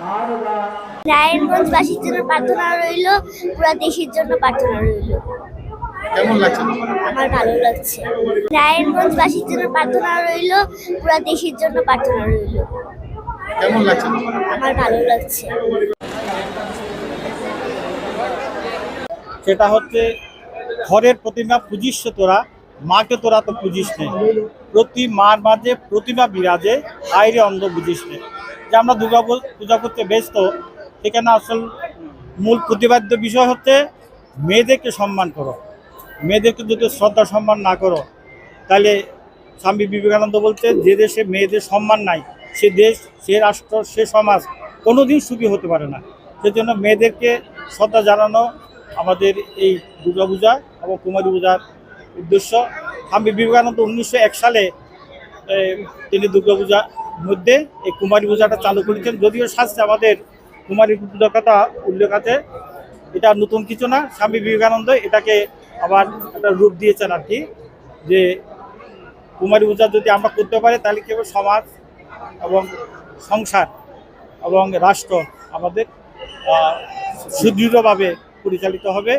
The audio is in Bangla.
নারদা জন্য প্রার্থনা রইল পুরো দেশের জন্য প্রার্থনা রইল। কেমন লাগছে? আমার ভালো লাগছে। নারায়ণগঞ্জবাসীর জন্য প্রার্থনা রইল পুরো দেশের জন্য প্রার্থনা রইল। কেমন লাগছে? আমার ভালো লাগছে। সেটা হচ্ছে ঘরের প্রতিমা পুজিস তোরা। মাকে তোরা তো পুজিস নে। প্রতি মার মাঝে প্রতিমা বিরাজে, আইরে অন্ধ বুঝিস নে। যে আমরা দুর্গা পূজা করতে ব্যস্ত, সেখানে আসল মূল প্রতিবাদ্য বিষয় হচ্ছে মেয়েদেরকে সম্মান করো। মেয়েদেরকে যদি শ্রদ্ধা সম্মান না করো, তাহলে স্বামী বিবেকানন্দ বলতে যে দেশে মেয়েদের সম্মান নাই, সে দেশ, সে রাষ্ট্র, সে সমাজ কোনোদিন সুখী হতে পারে না। সেজন্য মেয়েদেরকে শ্রদ্ধা জানানো আমাদের এই দুর্গা পূজা এবং কুমারী পূজার উদ্দেশ্য। স্বামী বিবেকানন্দ উনিশশো এক সালে তিনি দুর্গা পূজার মধ্যে এই কুমারী পূজাটা চালু করেছেন। যদিও শাস্ত্রে আমাদের কুমারী পূজার কথা উল্লেখ আছে, এটা নতুন কিছু না। স্বামী বিবেকানন্দ এটাকে আবার একটা রূপ দিয়েছেন আর কি, যে কুমারী পূজা যদি আমরা করতে পারি, তাহলে কেবল সমাজ এবং সংসার এবং রাষ্ট্র আমাদের সুদৃঢ়ভাবে পরিচালিত হবে।